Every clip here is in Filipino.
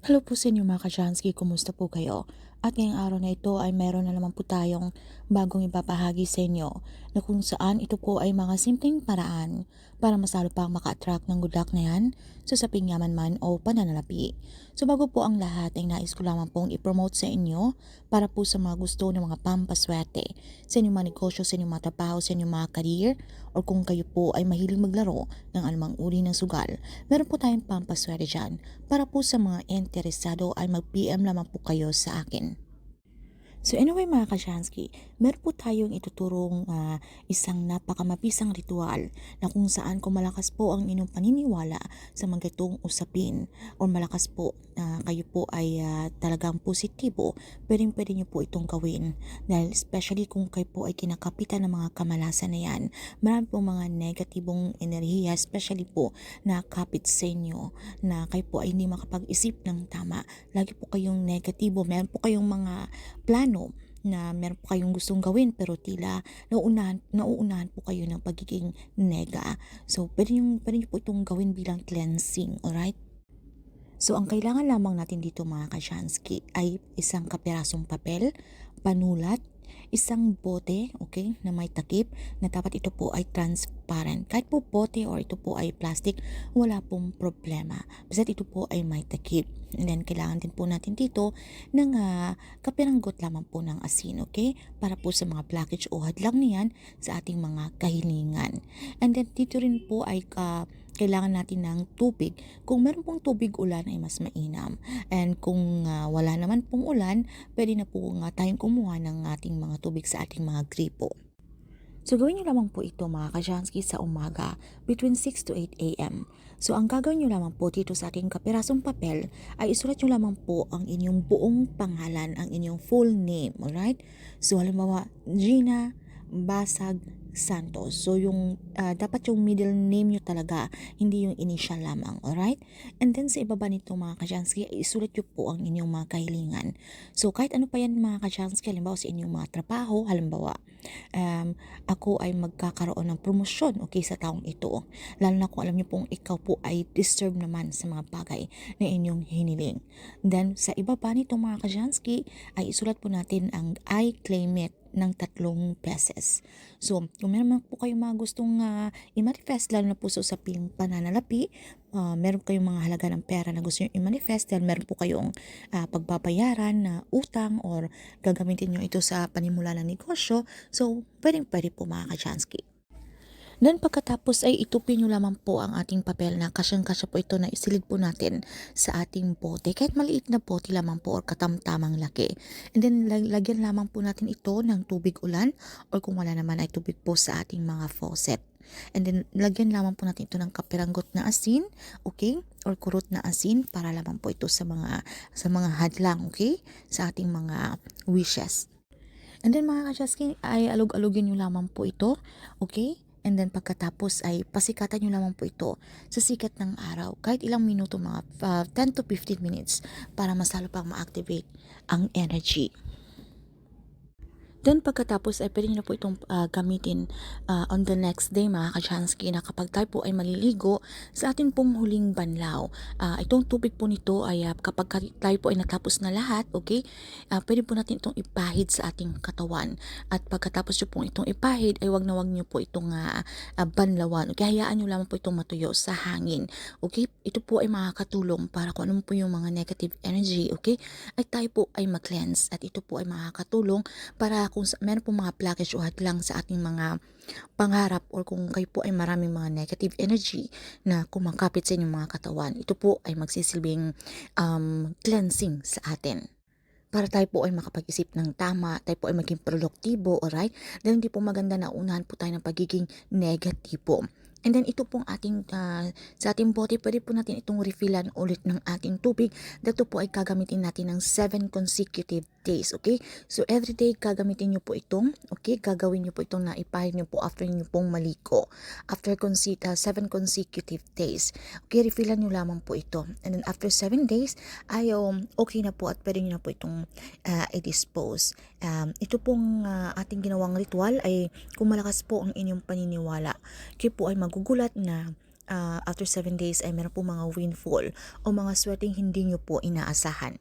Hello po sa inyo mga Kajansky, kumusta po kayo? At ngayong araw na ito ay meron na naman po tayong bagong ipapahagi sa inyo na kung saan ito po ay mga simpleng paraan para masalo pang maka-attract ng good luck na yan sa saping yaman man o pananalapi. So bago po ang lahat ay nais ko lamang pong ipromote sa inyo para po sa mga gusto ng mga pampaswerte sa inyong mga negosyo, sa inyong mga trabaho, sa inyong mga career o kung kayo po ay mahiling maglaro ng anumang uri ng sugal. Meron po tayong pampaswerte dyan para po sa mga interesado ay mag-PM lamang po kayo sa akin. So anyway mga Kashansky, meron po tayong ituturong ah, isang napakamabisang ritual na kung saan kung malakas po ang inyong paniniwala sa mga usapin o malakas po ah, kayo po ay ah, talagang positibo, pwedeng pwede nyo po itong gawin. Dahil especially kung kayo po ay kinakapitan ng mga kamalasan na yan, marami po mga negatibong enerhiya, especially po na kapit sa inyo na kayo po ay hindi makapag-isip ng tama. Lagi po kayong negatibo, meron po kayong mga plano na meron po kayong gustong gawin pero tila nauunahan, nauunahan po kayo ng pagiging nega. So, pwede, yung, pwede nyo po itong gawin bilang cleansing, alright? So, ang kailangan lamang natin dito mga kasyansky ay isang kapirasong papel, panulat, isang bote, okay, na may takip na dapat ito po ay transparent. Kahit po bote or ito po ay plastic, wala pong problema. Basta ito po ay may takip. And then, kailangan din po natin dito ng uh, kapiranggot lamang po ng asin, okay? Para po sa mga blockage o hadlang niyan sa ating mga kahilingan. And then, dito rin po ay uh, kailangan natin ng tubig. Kung meron pong tubig ulan ay mas mainam. And kung uh, wala naman pong ulan, pwede na po nga tayong kumuha ng ating mga tubig sa ating mga gripo. So gawin nyo lamang po ito mga kajansky sa umaga between 6 to 8 a.m. So ang gagawin nyo lamang po dito sa ating kapirasong papel ay isulat nyo lamang po ang inyong buong pangalan, ang inyong full name, alright? So halimbawa, Gina Basag Santos. So yung uh, dapat yung middle name nyo talaga, hindi yung initial lamang, alright? And then sa ibaba nito mga kajansky, isulat nyo po ang inyong mga kahilingan. So kahit ano pa yan mga kajansky, halimbawa sa inyong mga trabaho, halimbawa, um, ako ay magkakaroon ng promosyon okay sa taong ito. Lalo na kung alam niyo pong ikaw po ay disturb naman sa mga bagay na inyong hiniling. Then sa ibaba nito mga kajansky, ay isulat po natin ang I claim it ng tatlong beses. So, kung meron po kayong mga gustong uh, i-manifest, lalo na po sa usaping pananalapi, uh, meron kayong mga halaga ng pera na gusto nyo i-manifest, dahil meron po kayong uh, pagbabayaran na uh, utang or gagamitin nyo ito sa panimula ng negosyo, so, pwedeng pwede po mga kachansky. Then pagkatapos ay itupin nyo lamang po ang ating papel na kasyang-kasya po ito na isilid po natin sa ating bote. Kahit maliit na bote lamang po or katamtamang laki. And then lagyan lamang po natin ito ng tubig ulan or kung wala naman ay tubig po sa ating mga faucet. And then, lagyan lamang po natin ito ng kapiranggot na asin, okay? Or kurot na asin para lamang po ito sa mga sa mga hadlang, okay? Sa ating mga wishes. And then mga kachaski, ay alog-alogin nyo lamang po ito, okay? And then pagkatapos ay pasikatan nyo lamang po ito sa sikat ng araw. Kahit ilang minuto, mga uh, 10 to 15 minutes para mas lalo pang ma-activate ang energy. Then pagkatapos ay pwede nyo na po itong uh, gamitin uh, on the next day mga kajansky na kapag tayo po ay maliligo sa ating pong huling banlaw. Uh, itong tubig po nito ay uh, kapag tayo po ay natapos na lahat, okay, uh, pwede po natin itong ipahid sa ating katawan. At pagkatapos nyo pong itong ipahid ay wag na wag nyo po itong uh, uh, banlawan. Okay, hayaan nyo lamang po itong matuyo sa hangin. Okay, ito po ay makakatulong para kung ano po yung mga negative energy, okay, ay tayo po ay mag-cleanse at ito po ay makakatulong para kung meron po mga blockage o hadlang sa ating mga pangarap or kung kayo po ay maraming mga negative energy na kumakapit sa inyong mga katawan, ito po ay magsisilbing um, cleansing sa atin para tayo po ay makapag-isip ng tama, tayo po ay maging produktibo, alright? Dahil hindi po maganda na unahan po tayo ng pagiging negatibo. And then ito pong ating uh, sa ating bote, pwede po natin itong refillan ulit ng ating tubig. Dito po ay gagamitin natin ng 7 consecutive days, okay? So every day gagamitin niyo po itong, okay? Gagawin niyo po itong naipahid niyo po after niyo pong maliko. After consi- uh, 7 consecutive days. Okay, refillan niyo lamang po ito. And then after 7 days, ay um, okay na po at pwede niyo na po itong uh, i-dispose. Um, ito pong uh, ating ginawang ritual ay kung malakas po ang inyong paniniwala, kayo po ay mag magugulat na ah, after 7 days ay meron po mga windfall o mga swerteng hindi nyo po inaasahan.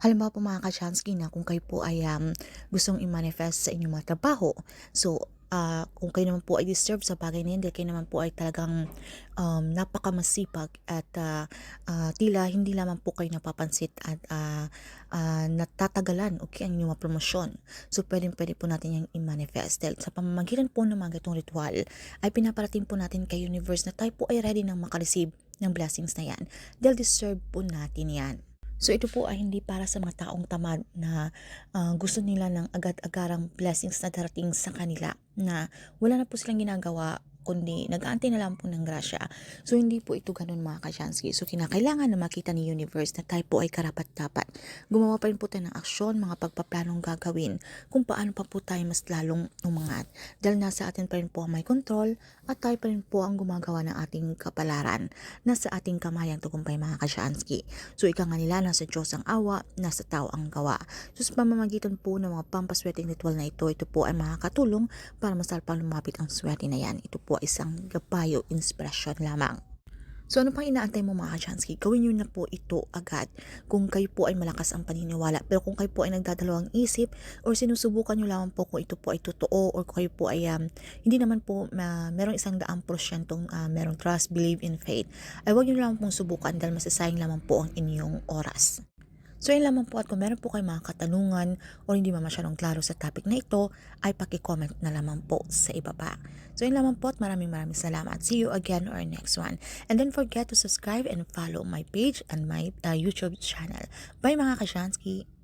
Halimbawa po mga ka-chansky na kung kayo po ay um, gustong i-manifest sa inyong mga trabaho. So, ah, kung kayo naman po ay deserve sa bagay na yun, dahil kayo naman po ay talagang um, napakamasipag at ah, ah, tila hindi lamang po kayo napapansit at ah, ah, natatagalan okay, ang inyong promosyon. So, pwede pwede po natin yung i-manifest. Dahil sa pamamagitan po ng mga gatong ritual, ay pinaparating po natin kay universe na tayo po ay ready nang makareceive ng blessings na yan. Dahil deserve po natin yan. So ito po ay hindi para sa mga taong tamad na ah, gusto nila ng agad-agarang blessings na darating sa kanila na wala na po silang ginagawa kundi nag-aantay na lang po ng grasya. So hindi po ito ganun mga kachansky. So kinakailangan na makita ni universe na tayo po ay karapat-dapat. Gumawa pa rin po tayo ng aksyon, mga pagpaplanong gagawin kung paano pa po tayo mas lalong umangat. Dahil nasa atin pa rin po ang may control at tayo pa rin po ang gumagawa ng ating kapalaran. Nasa ating kamay ang tagumpay mga kachansky. So ika nga nila, nasa Diyos ang awa, nasa tao ang gawa. So sa pamamagitan po ng mga pampaswerteng ritual na ito, ito po ay makakatulong para mas pang lumapit ang swerte na yan. Ito po ay isang gabayo, inspirasyon lamang. So ano pang inaantay mo mga kachansky? Gawin nyo na po ito agad kung kayo po ay malakas ang paniniwala. Pero kung kayo po ay nagdadalawang isip or sinusubukan nyo lamang po kung ito po ay totoo or kung kayo po ay um, hindi naman po uh, merong isang daang porsyentong uh, merong trust, believe in faith, ay huwag nyo lamang pong subukan dahil masasayang lamang po ang inyong oras. So yun lamang po at kung meron po kayo mga katanungan o hindi man masyadong klaro sa topic na ito, ay paki-comment na lamang po sa ibaba. So yun lamang po at maraming maraming salamat. See you again or next one. And don't forget to subscribe and follow my page and my uh, YouTube channel. Bye mga kashansky!